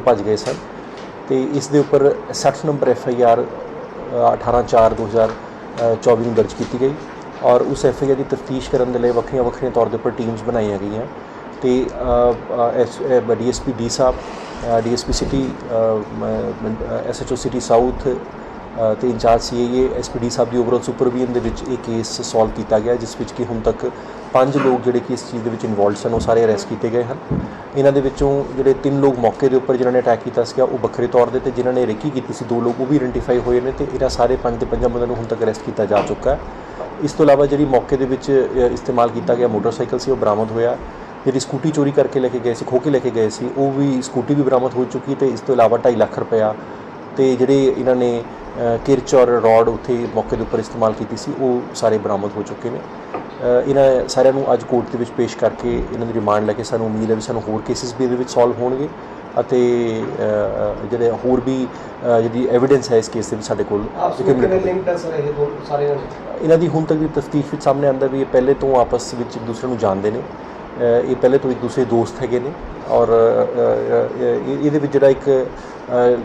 ਭੱਜ ਗਏ ਸਨ ਤੇ ਇਸ ਦੇ ਉੱਪਰ 60 ਨੰਬਰ ਐਫ ਆਈ ਆਰ 18/4/2024 ਨੂੰ ਦਰਜ ਕੀਤੀ ਗਈ ਔਰ ਉਸ ਐਫ ਆਈ ਆਰ ਦੀ ਤਫਤੀਸ਼ ਕਰਨ ਦੇ ਲਈ ਵੱਖਰੀਆਂ ਵੱਖਰੀਆਂ ਤੌਰ ਦੇ ਉੱਪਰ ਟੀਮਸ ਬਣਾਈਆਂ ਗਈਆਂ ਤੇ ਡੀਐਸਪੀ ਡੀ ਸਾਹਿਬ DSP city SHO city south ਤੇ ਇੰਚਾਰਜ ਸੀਏਏ ਐਸਪੀਡੀ ਸਾਹਿਬ ਦੀ ਓਵਰਆਲ ਸੁਪਰਵੀਜ਼ਨ ਦੇ ਵਿੱਚ ਇਹ ਕੇਸ ਸੋਲਵ ਕੀਤਾ ਗਿਆ, ਜਿਸ ਵਿੱਚ ਕਿ ਹੁਣ ਤੱਕ ਪੰਜ ਲੋਕ ਜਿਹੜੇ ਕਿ ਇਸ ਚੀਜ਼ ਦੇ ਵਿੱਚ ਇਨਵੋਲਡ ਸਨ, ਉਹ ਸਾਰੇ ਅਰੈਸਟ ਕੀਤੇ ਗਏ ਹਨ। ਇਹਨਾਂ ਦੇ ਵਿੱਚੋਂ ਜਿਹੜੇ ਤਿੰਨ ਲੋਕ ਮੌਕੇ ਦੇ ਉੱਪਰ ਜਿਨ੍ਹਾਂ ਨੇ ਅਟੈਕ ਕੀਤਾ ਸੀਗਾ, ਉਹ ਵੱਖਰੇ ਤੌਰ ਦੇ ਤੇ ਜਿਨ੍ਹਾਂ ਨੇ ਰੇਕੀ ਕੀਤੀ ਸੀ, ਦੋ ਲੋਕ ਉਹ ਵੀ ਆਇਡੈਂਟੀਫਾਈ ਹੋਏ ਨੇ ਤੇ ਇਹਨਾਂ ਸਾਰੇ ਪੰਜ ਦੇ ਪੰਜਾਂ ਬੰਦਿਆਂ ਨੂੰ ਹੁਣ ਤੱਕ ਅਰੈਸਟ ਕੀਤਾ ਜਾ ਚੁੱਕਾ ਹੈ। ਇਸ ਤੋਂ ਇਲਾਵਾ ਜਿਹੜੀ ਮੌਕੇ ਦੇ ਵਿੱਚ ਇਸਤੇਮਾਲ ਕੀਤਾ ਗਿਆ ਮੋਟਰਸਾਈਕਲ ਸੀ, ਉਹ ਬਰਾਮਦ ਹੋਇਆ। ਜਿਹੜੀ ਸਕੂਟੀ ਚੋਰੀ ਕਰਕੇ ਲੈ ਕੇ ਗਏ ਸੀ, ਖੋਹ ਕੇ ਲੈ ਕੇ ਗਏ ਸੀ, ਉਹ ਵੀ ਸਕੂਟੀ ਵੀ ਬਰਾਮਦ ਹੋ ਚੁੱਕੀ ਤੇ ਇਸ ਤੋਂ ਇਲਾਵਾ 2.5 ਲੱਖ ਰੁਪਇਆ ਤੇ ਜਿਹੜੇ ਇਹਨਾਂ ਨੇ ਕਿਰਚ ਔਰ ਰੋਡ ਉੱਥੇ ਮੌਕੇ ਦੇ ਉੱਪਰ ਇਸਤੇਮਾਲ ਕੀਤੀ ਸੀ ਉਹ ਸਾਰੇ ਬਰਾਮਦ ਹੋ ਚੁੱਕੇ ਨੇ। ਇਹਨਾਂ ਸਾਰਿਆਂ ਨੂੰ ਅੱਜ ਕੋਰਟ ਦੇ ਵਿੱਚ ਪੇਸ਼ ਕਰਕੇ ਇਹਨਾਂ ਦੀ ਰਿਮਾਂਡ ਲੈ ਕੇ ਸਾਨੂੰ ਉਮੀਦ ਹੈ ਵੀ ਸਾਨੂੰ ਹੋਰ ਕੇਸਿਸ ਵੀ ਇਹਦੇ ਵਿੱਚ ਸੋਲਵ ਹੋਣਗੇ ਅਤੇ ਜਿਹੜੇ ਹੋਰ ਵੀ ਜਿਹੜੀ ਐਵੀਡੈਂਸ ਹੈ ਇਸ ਕੇਸ ਦੇ ਵਿੱਚ ਸਾਡੇ ਕੋਲ? ਇਹਨਾਂ ਦੀ ਹੁਣ ਤੱਕ ਦੀ ਤਫਤੀਸ਼ ਵਿੱਚ ਸਾਹਮਣੇ ਆਂਦਾ ਵੀ ਇਹ ਪਹਿਲੇ ਤੋਂ ਆਪਸ ਵਿੱਚ ਇੱਕ ਦੂਸਰੇ ਨੂੰ ਜਾਣਦੇ ਨੇ। ਇਹ ਪਹਿਲੇ ਤੋਂ ਇੱਕ ਦੂਸਰੇ ਦੋਸਤ ਹੈਗੇ ਨੇ ਔਰ ਇਹਦੇ ਵਿੱਚ ਜਿਹੜਾ ਇੱਕ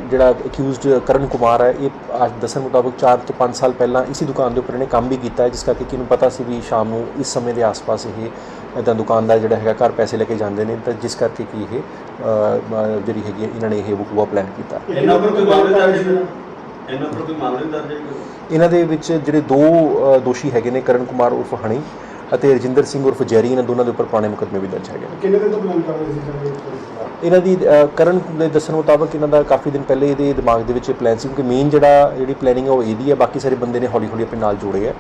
ਜਿਹੜਾ ਅਕਿਊਜ਼ਡ ਕਰਨ ਕੁਮਾਰ ਹੈ ਇਹ ਅੱਜ ਦੱਸਣ ਮੁਤਾਬਕ 4 ਤੋਂ 5 ਸਾਲ ਪਹਿਲਾਂ ਇਸੇ ਦੁਕਾਨ ਦੇ ਉੱਪਰ ਇਹਨੇ ਕੰਮ ਵੀ ਕੀਤਾ ਹੈ ਜਿਸ ਕਰਕੇ ਕਿ ਇਹਨੂੰ ਪਤਾ ਸੀ ਵੀ ਸ਼ਾਮ ਨੂੰ ਇਸ ਸਮੇਂ ਦੇ ਆਸ-ਪਾਸ ਇਹ ਇਦਾਂ ਦੁਕਾਨਦਾਰ ਜਿਹੜਾ ਹੈਗਾ ਘਰ ਪੈਸੇ ਲੈ ਕੇ ਜਾਂਦੇ ਨੇ ਤਾਂ ਜਿਸ ਕਰਕੇ ਕਿ ਇਹ ਜਿਹੜੀ ਹੈਗੀ ਇਹਨਾਂ ਨੇ ਇਹ ਵਕੂਆ ਪਲਾਨ ਕੀਤਾ। ਇਹਨਾਂ ਪਰ ਕੋਈ ਮਾਮਲੇ ਦਰਜ ਇਹਨਾਂ ਪਰ ਕੋਈ ਮਾਮਲੇ ਦਰਜ ਇਹਨਾਂ ਦੇ ਵਿੱਚ ਜਿਹੜੇ ਦੋ ਦੋਸ਼ੀ ਹੈਗੇ ਨੇ ਕਰਨ ਕੁਮਾਰ ਉਰਫ ਹਣੀ ਅਤੇ ਰਜਿੰਦਰ ਸਿੰਘ ਉਰਫ ਜੈਰੀ ਇਹਨਾਂ ਦੋਨਾਂ ਦੇ ਉੱਪਰ ਪੁਰਾਣੇ ਮੁਕੱਦਮੇ ਵੀ ਦਰਜ ਹੈਗੇ ਨੇ ਕਿੰਨੇ ਦਿਨ ਤੋਂ ਪਲਾਨ ਕਰ ਰਹੇ ਸੀ ਸਰ ਇਹ? ਇਹਨਾਂ ਦੀ ਕਰਨ ਦੇ ਦੱਸਣ ਮੁਤਾਬਕ ਇਹਨਾਂ ਦਾ ਕਾਫੀ ਦਿਨ ਪਹਿਲੇ ਇਹਦੇ ਦਿਮਾਗ ਦੇ ਵਿੱਚ ਪਲਾਨ ਸੀ ਕਿਉਂਕਿ ਮੇਨ ਜਿਹੜਾ ਜਿਹੜੀ ਪਲੈਨਿੰਗ ਹੈ ਉਹ ਇਹਦੀ ਹੈ ਬਾਕੀ ਸਾਰੇ ਬੰਦੇ ਨੇ ਹੌਲੀ ਹੌਲੀ ਆਪਣੇ ਨਾਲ ਜੋੜੇ ਆ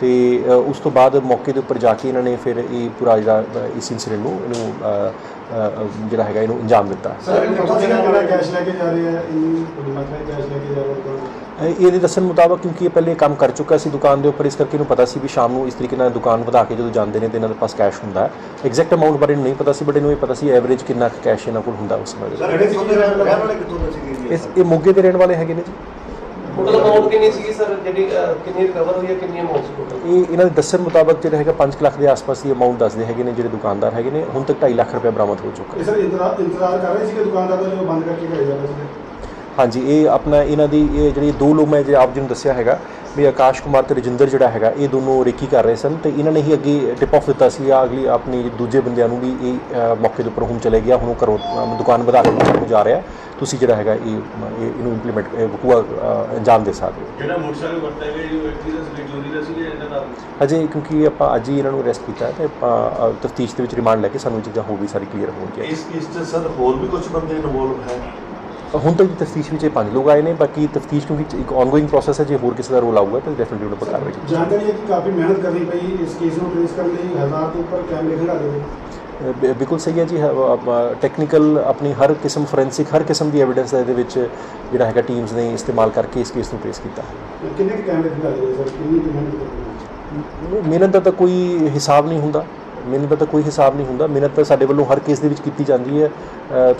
ਤੇ ਉਸ ਤੋਂ ਬਾਅਦ ਮੌਕੇ ਦੇ ਉੱਪਰ ਜਾ ਕੇ ਇਹਨਾਂ ਨੇ ਫਿਰ ਇਹ ਪੂਰਾ ਜਿਹੜਾ ਇਸ ਇਨਸੀਡੈਂਟ ਨੂੰ ਇਹਨੂੰ ਜਿਹੜਾ ਹੈਗਾ ਇਹਨੂੰ ਅੰਜਾਮ ਦਿੱਤਾ। ਸਰ ਇਹ ਪਤਾ ਸੀਗਾ ਕਿਹੜਾ ਕੈਸ਼ ਲੈ ਕੇ ਜਾ ਰਹੇ ਹੈ ਇੰਨੀ ਬੜੀ ਮਾਤਰਾ ਵਿੱਚ ਕੈਸ਼ ਲੈ ਕੇ ਜਾ ਰਹੇ ਹੋ ਅ, ਇਹਦੇ ਦੱਸਣ ਮੁਤਾਬਕ ਕਿਉਂਕਿ ਇਹ ਪਹਿਲੇ ਕੰਮ ਕਰ ਚੁੱਕਾ ਸੀ ਦੁਕਾਨ ਦੇ ਉੱਪਰ ਇਸ ਕਰਕੇ ਇਹਨੂੰ ਪਤਾ ਸੀ ਵੀ ਸ਼ਾਮ ਨੂੰ ਇਸ ਤਰੀਕੇ ਨਾਲ ਦੁਕਾਨ ਵਧਾ ਕੇ ਜਦੋਂ ਜਾਂਦੇ ਨੇ ਤੇ ਇਹਨਾਂ ਦੇ ਪਾਸ ਕੈਸ਼ ਹੁੰਦਾ ਐਗਜ਼ੈਕਟ ਅਮਾਉਂਟ ਬਾਰੇ ਨਹੀਂ ਪਤਾ ਸੀ ਬਟ ਇਹਨੂੰ ਇਹ ਪਤਾ ਸੀ ਐਵਰੇਜ ਕਿੰਨਾ ਕੈਸ਼ ਇਹਨਾਂ ਕੋਲ ਹੁੰਦਾ ਉਸ ਸਮੇਂ ਦੇ ਇਹ ਮੋਗੇ ਦੇ ਰਹਿਣ ਵਾਲੇ ਹੈਗੇ ਨੇ ਜੀ। ਟੋਟਲ ਅਮਾਉਂਟ ਕਿੰਨੀ ਸੀਗੀ ਸਰ? ਜਿਹੜੀ ਅਹ, ਕਿੰਨੀ ਰਿਕਵਰ ਹੋਈ ਹੈ ਕਿੰਨੀ ਅਮਾਉਂਟ ਸੀ ਟੋਟਲ ਇਹ ਇਹਨਾਂ ਦੇ ਦੱਸਣ ਮੁਤਾਬਕ ਜਿਹੜਾ ਹੈਗਾ 5 ਲੱਖ ਦੇ ਆਸ-ਪਾਸ ਦੀ ਅਮਾਉਂਟ ਦੱਸਦੇ ਹੈਗੇ ਨੇ ਜਿਹੜੇ ਦੁਕਾਨਦਾਰ ਹੈਗੇ ਨੇ ਹੁਣ ਤੱਕ 2.5 ਲੱਖ ਰੁਪਏ ਬਰਾਮਦ ਹੋ ਚੁੱਕਾ ਹੈ। ਇਹ ਸਰ ਇੰਤਜ਼ਾਰ ਇੰਤਜ਼ਾਰ ਕਰ ਰਹੇ ਸੀ ਕਿ ਦੁਕਾਨਦਾਰ ਦਾ ਜੋ ਬੰਦ ਕਰਕੇ ਘਰੇ ਜਾ ਰਹੇ ਸੀ ਹਾਂਜੀ ਇਹ ਆਪਣਾ ਇਹਨਾਂ ਦੀ ਇਹ ਜਿਹੜੀ ਦੋ ਲੋਕ ਮੈਂ ਜੇ ਆਪ ਜੀ ਨੂੰ ਦੱਸਿਆ ਹੈਗਾ ਵੀ ਆਕਾਸ਼ ਕੁਮਾਰ ਤੇ ਰਜਿੰਦਰ ਜਿਹੜਾ ਹੈਗਾ ਇਹ ਦੋਨੋਂ ਰੇਕੀ ਕਰ ਰਹੇ ਸਨ ਤੇ ਇਹਨਾਂ ਨੇ ਹੀ ਅੱਗੇ ਟਿਪ ਆਫ ਦਿੱਤਾ ਸੀ ਆ ਅਗਲੀ ਆਪਣੀ ਦੂਜੇ ਬੰਦਿਆਂ ਨੂੰ ਵੀ ਇਹ ਮੌਕੇ ਦੇ ਉੱਪਰ ਹੁਣ ਚਲੇ ਗਿਆ ਹੁਣ ਉਹ ਦੁਕਾਨ ਵਧਾ ਕੇ ਜਾ ਰਿਹਾ। ਤੁਸੀਂ ਜਿਹੜਾ ਹੈਗਾ ਇਹ ਇਹ- ਇਹਨੂੰ ਇੰਪਲੀਮੈਂਟ ਵਕੂਆ ਅ, ਅੰਜਾਮ ਦੇ ਸਕਦੇ ਹੋ। ਜਿਹੜਾ ਮੋਟਰਸਾਈਕਲ ਵਰਤਿਆ ਗਿਆ ਜੀ ਉਹ ਐਕਟੀ ਦਾ ਸੀ ਚੋਰੀ ਦਾ ਸੀ ਜਾਂ ਇਹਨਾਂ ਦਾ? ਅਜੇ ਕਿਉਂਕਿ ਆਪਾਂ ਅੱਜ ਹੀ ਇਹਨਾਂ ਨੂੰ ਅਰੈਸਟ ਕੀਤਾ ਹੈ ਤੇ ਆਪਾਂ ਤਫਤੀਸ਼ ਦੇ ਵਿੱਚ ਰਿਮਾਂਡ ਲੈ ਕੇ ਸਾਨੂੰ ਇਹ ਚੀਜ਼ਾਂ ਹੋਰ ਵੀ ਸਾਰੀ ਕਲੀਅਰ ਹੋਣਗੀਆਂ ਇਸ ਕੇਸ 'ਚ ਸਰ ਹੋਰ ਵੀ ਕੁਝ ਬੰਦੇ ਇਨਵੋਲਵ ਹੈ? ਹੁਣ ਤੱਕ ਦੀ ਤਫਤੀਸ਼ ਵਿੱਚ ਇਹ ਪੰਜ ਲੋਕ ਆਏ ਨੇ ਬਾਕੀ ਤਫਤੀਸ਼ ਕਿਉਂਕਿ ਇੱਕ ਆਨਗੋਇੰਗ ਪ੍ਰੋਸੈਸ ਹੈ ਜੇ ਹੋਰ ਕਿਸੇ ਦਾ ਰੋਲ ਆਊਗਾ ਤਾਂ ਡੈਫੀਨਿਟਲੀ ਉਹਨਾਂ ਪਰ ਕਾਰਵਾਈ ਕੀਤੀ ਜਾਣਕਾਰੀ ਹੈ ਕਿ ਕਾਫੀ ਮਿਹਨਤ ਕਰਨੀ ਪਈ ਇਸ ਕੇਸ ਨੂੰ ਟ੍ਰੇਸ ਕਰਨ ਲਈ ਹਜ਼ਾਰ ਤੋਂ ਉੱਪਰ ਕੈਮਰੇ ਖੜਾ ਲਏ ਬਿਲਕੁਲ ਸਹੀ ਹੈ ਜੀ ਟੈਕਨੀਕਲ ਆਪਣੀ ਹਰ ਕਿਸਮ ਫੋਰੈਂਸਿਕ ਹਰ ਕਿਸਮ ਦੀ ਐਵੀਡੈਂਸ ਦਾ ਇਹਦੇ ਵਿੱਚ ਜਿਹੜਾ ਹੈਗਾ ਟੀਮਸ ਨੇ ਇਸਤੇਮਾਲ ਕਰਕੇ ਇਸ ਕੇਸ ਨੂੰ ਟ੍ਰੇਸ ਕੀਤਾ। ਕਿੰਨੇ ਕੈਮਰੇ ਖੜਾ ਲਏ ਸਰ? ਕਿੰਨੀ ਮਿਹਨਤ ਮਿਹਨਤ ਦਾ ਤਾਂ ਕੋਈ ਹਿਸਾਬ ਨਹੀਂ ਹੁੰਦਾ। ਮਿਹਨਤ ਦਾ ਤਾਂ ਕੋਈ ਹਿਸਾਬ ਨਹੀਂ ਹੁੰਦਾ। ਮਿਹਨਤ ਤਾਂ ਸਾਡੇ ਵੱਲੋਂ ਹਰ ਕੇਸ ਦੇ ਵਿੱਚ ਕੀਤੀ ਜਾਂਦੀ ਹੈ।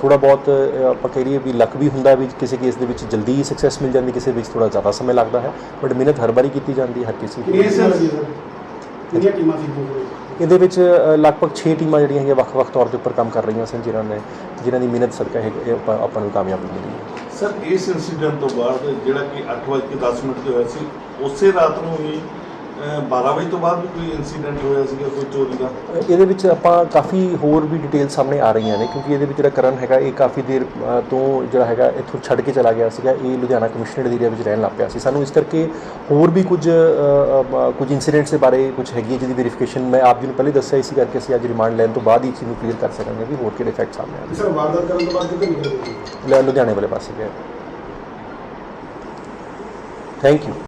ਥੋੜਾ ਬਹੁਤ ਆਪਾਂ ਕਹਿ ਲਈਏ ਵੀ ਲੱਕ ਵੀ ਹੁੰਦਾ ਵੀ ਕਿਸੇ ਕੇਸ ਦੇ ਵਿੱਚ ਜਲਦੀ ਸਕਸੈਸ ਮਿਲ ਜਾਂਦੀ ਕਿਸੇ ਵਿੱਚ ਥੋੜਾ ਜ਼ਿਆਦਾ ਸਮਾਂ ਲੱਗਦਾ ਹੈ। ਬਟ ਮਿਹਨਤ ਹਰ ਵਾਰੀ ਕੀਤੀ ਜਾਂਦੀ ਹੈ ਹਰ ਕਿਸੇ ਸਰ ਕਿੰਨੀਆਂ ਟੀਮਾਂ ਸੀ? ਇਹਦੇ ਵਿੱਚ ਲਗਭਗ 6 ਟੀਮਾਂ ਜਿਹੜੀਆਂ ਹੈਗੀਆਂ ਵੱਖ-ਵੱਖ ਤੌਰ ਦੇ ਉੱਪਰ ਕੰਮ ਕਰ ਰਹੀਆਂ ਸਨ, ਜਿਨ੍ਹਾਂ ਨੇ ਜਿਨ੍ਹਾਂ ਦੀ ਮਿਹਨਤ ਸਦਕਾ ਇਹ ਆਪਾਂ ਆਪਾਂ ਨੂੰ ਕਾਮਯਾਬੀ ਮਿਲੀ ਹੈ। ਸਰ, ਇਸ ਇਨਸੀਡੈਂਟ ਤੋਂ ਬਾਅਦ ਜਿਹੜਾ ਕਿ 8:10 ਮਿੰਟ ਤੇ ਹੋਇਆ ਸੀ, ਉਸੇ ਰਾਤ ਨੂੰ ਹੀ 12 ਵਜੇ ਤੋਂ ਬਾਅਦ ਵੀ ਕੋਈ ਇਨਸੀਡੈਂਟ ਹੋਇਆ ਸੀਗਾ ਕੋਈ ਚੋਰੀ ਦਾ? ਅ, ਇਹਦੇ ਵਿੱਚ ਆਪਾਂ ਕਾਫੀ ਹੋਰ ਵੀ ਡਿਟੇਲ ਸਾਹਮਣੇ ਆ ਰਹੀਆਂ ਨੇ ਕਿਉਂਕਿ ਇਹਦੇ ਵਿੱਚ ਜਿਹੜਾ ਕਰਨ ਹੈਗਾ ਇਹ ਕਾਫੀ ਦੇਰ ਤੋਂ ਜਿਹੜਾ ਹੈਗਾ ਇੱਥੋਂ ਛੱਡ ਕੇ ਚਲਾ ਗਿਆ ਸੀਗਾ ਇਹ ਲੁਧਿਆਣਾ ਕਮਿਸ਼ਨਰੇਟ ਏਰੀਆ ਵਿੱਚ ਰਹਿਣ ਲੱਗ ਪਿਆ ਸੀ। ਸਾਨੂੰ ਇਸ ਕਰਕੇ ਹੋਰ ਵੀ ਕੁਝ ਕੁਝ ਇਨਸੀਡੈਂਟਸ ਦੇ ਬਾਰੇ ਕੁਝ ਹੈਗੀ ਜਿਹਦੀ ਵੈਰੀਫਿਕੇਸ਼ਨ ਮੈਂ ਆਪ ਜੀ ਨੂੰ ਪਹਿਲੇ ਦੱਸਿਆ ਇਸੀ ਕਰਕੇ ਅਸੀਂ ਅੱਜ ਰਿਮਾਂਡ ਲੈਣ ਤੋਂ ਬਾਅਦ ਹੀ ਚੀਜ਼ ਨੂੰ ਕਲੀਅਰ ਕਰ ਸਕਾਂਗੇ ਵੀ ਹੋਰ ਕਿਹੜੇ ਫੈਕਟ ਸਾਹਮਣੇ ਆਉਂਦੇ ਸਰ ਵਾਰਦਾਤ ਕਰਨ ਤੋਂ ਬਾਅਦ ਕਿੱਥੇ ਨਿਕਲੇ ਸੀ ਲੁਧਿਆਣੇ ਵਾਲੇ ਪਾਸੇ ਗਏ। Thank you